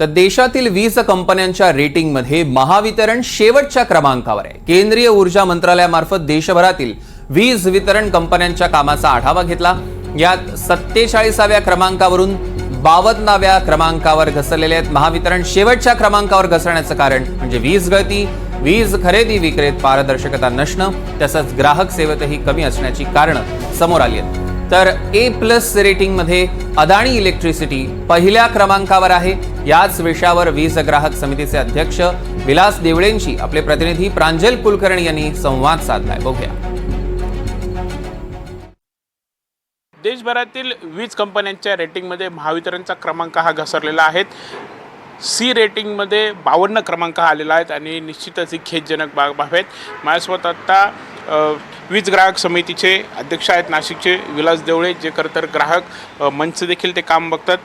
तर देशातील वीज कंपन्यांच्या रेटिंगमध्ये महावितरण शेवटच्या क्रमांकावर आहे. केंद्रीय ऊर्जा मंत्रालयामार्फत देशभरातील वीज वितरण कंपन्यांच्या कामाचा आढावा घेतला. यात सत्तेचाळीसाव्या क्रमांकावरून बावन्नाव्या क्रमांकावर घसरलेले आहेत. महावितरण शेवटच्या क्रमांकावर घसरण्याचं कारण म्हणजे वीज गळती वीज खरेदी विक्रेत पारदर्शकता नसणं तसंच ग्राहक सेवेतही कमी असण्याची कारणं समोर आली आहेत. तर ए प्लस रेटिंगमध्ये अदाणी इलेक्ट्रिसिटी पहिल्या क्रमांकावर आहे. याच विषयावर वीज ग्राहक समितीचे अध्यक्ष विलास देवळेंशी आपले प्रतिनिधी प्रांजल कुलकर्णी यांनी संवाद साधलाय. बघूया. देशभरातील वीज कंपन्यांच्या रेटिंगमध्ये महावितरणचा क्रमांक हा घसरलेला आहे. सी रेटिंगमध्ये बावन्न क्रमांक आलेला आहेत आणि निश्चितच ही खेदजनक बाब आहेत. माझ्यासोबत आत्ता वीज ग्राहक समितीचे अध्यक्ष आहेत नाशिकचे विलास देवळे जे खरं तर ग्राहक मंच देखील ते काम बघतात.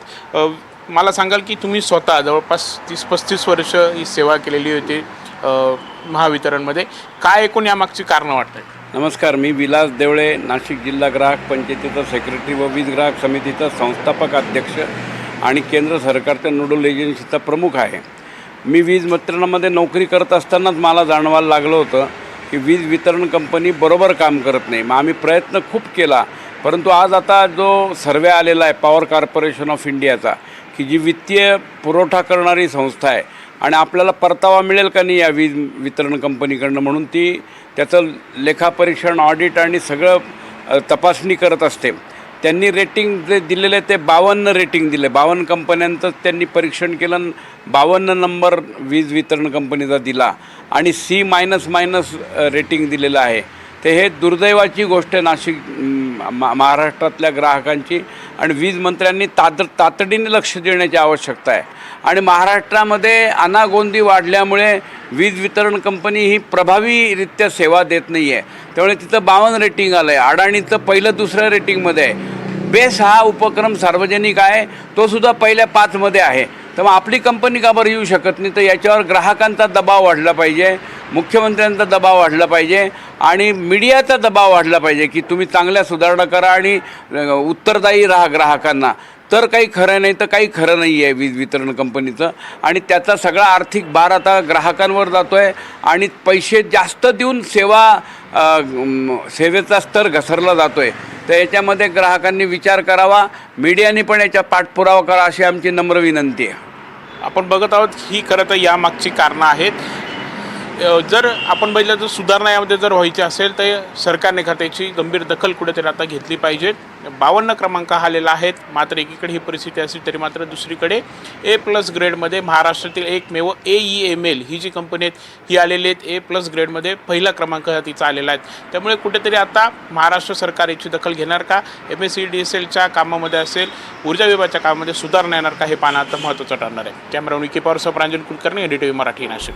मला सांगाल की तुम्ही स्वतः जवळपास तीस पस्तीस वर्ष ही सेवा केलेली होती महावितरणमध्ये. काय एकूण यामागची कारणं वाटत आहेत नमस्कार मी विलास देवळे नाशिक जिल्हा ग्राहक पंचायतीचा सेक्रेटरी व वीज ग्राहक समितीचा संस्थापक अध्यक्ष आणि केंद्र सरकारच्या नोडल एजन्सीचा प्रमुख आहे. मी वीज वितरणामध्ये नोकरी करत असतानाच मला जाणवायला लागलं होतं की वीज वितरण कंपनी बरोबर काम करत नाही. मग आम्ही प्रयत्न खूप केला. परंतु आज आता जो सर्वे आलेला आहे पॉवर कॉर्पोरेशन ऑफ इंडियाचा की जी वित्तीय पुरवठा करणारी संस्था आहे आणि आपल्याला परतावा मिळेल का नाही या वीज वितरण कंपनीकडनं म्हणून ती त्याचं लेखापरीक्षण ऑडिट आणि सगळं तपासणी करत असते. त्यांनी रेटिंग जे दिलेले आहे ते बावन्न रेटिंग दिले. बावन्न कंपन्यांचंच त्यांनी परीक्षण केलं बावन्न नंबर वीज वितरण कंपनीचा दिला. आणि सी मायनस मायनस रेटिंग दिलेलं आहे. ते हे दुर्दैवाची गोष्ट आहे नाशिक मा- महाराष्ट्रातल्या ग्राहकांची आणि वीज मंत्र्यांनी तात तातडीने लक्ष देण्याची आवश्यकता आहे. आणि महाराष्ट्रामध्ये अनागोंदी वाढल्यामुळे वीज वितरण कंपनी ही प्रभावीरित्या सेवा देत नाही आहे त्यामुळे तिथं बावन्न रेटिंग आलं आहे अडाणीचं पहिलं दुसऱ्या रेटिंगमध्ये आहे. बेस हा उपक्रम सार्वजनिक आहे. तो सुद्धा पहिल्या पाचमध्ये आहे. तर मग आपली कंपनी का बरं येऊ शकत नाही? तर याच्यावर ग्राहकांचा दबाव वाढला पाहिजे मुख्यमंत्र्यांचा दबाव वाढला पाहिजे आणि मीडियाचा दबाव वाढला पाहिजे की तुम्ही चांगल्या सुधारणा करा आणि उत्तरदायी राहा ग्राहकांना. तर काही खरं नाही तर काही खरं नाही आहे वीज वितरण कंपनीचं. आणि त्याचा सगळा आर्थिक भार आता ग्राहकांवर जातो आहे आणि पैसे जास्त देऊन सेवा सेवेचा स्तर घसरला जातो आहे तर याच्यामध्ये ग्राहकांनी विचार करावा मीडियाने पण याच्या पाठपुरावा करा अशी आमची नम्र विनंती आहे. आपण बघत आहोत ही खरं तर यामागची कारणं आहेत. जर आपण बघितलं तर सुधारणा यामध्ये जर व्हायची असेल तर सरकारने खात्याची गंभीर दखल कुठेतरी आता घेतली पाहिजे. बावन्न क्रमांक हा आलेला आहेत मात्र एकीकडे ही परिस्थिती असली तरी मात्र दुसरीकडे ए प्लस ग्रेडमध्ये महाराष्ट्रातील एकमेव ए ई एम एल ही जी कंपनी आहेत ही आलेली आहेत. ए प्लस ग्रेडमध्ये पहिला क्रमांक हा तिचा आलेला आहे. त्यामुळे कुठेतरी आता महाराष्ट्र सरकार याची दखल घेणार का? M S C D S एलच्या कामामध्ये असेल ऊर्जा विभागाच्या कामामध्ये सुधारणा येणार का? हे पाहणं आता महत्त्वाचं ठरणार आहे. Camera Nikki Pawar Pranjal Kulkarni N D T V Marathi Nashik.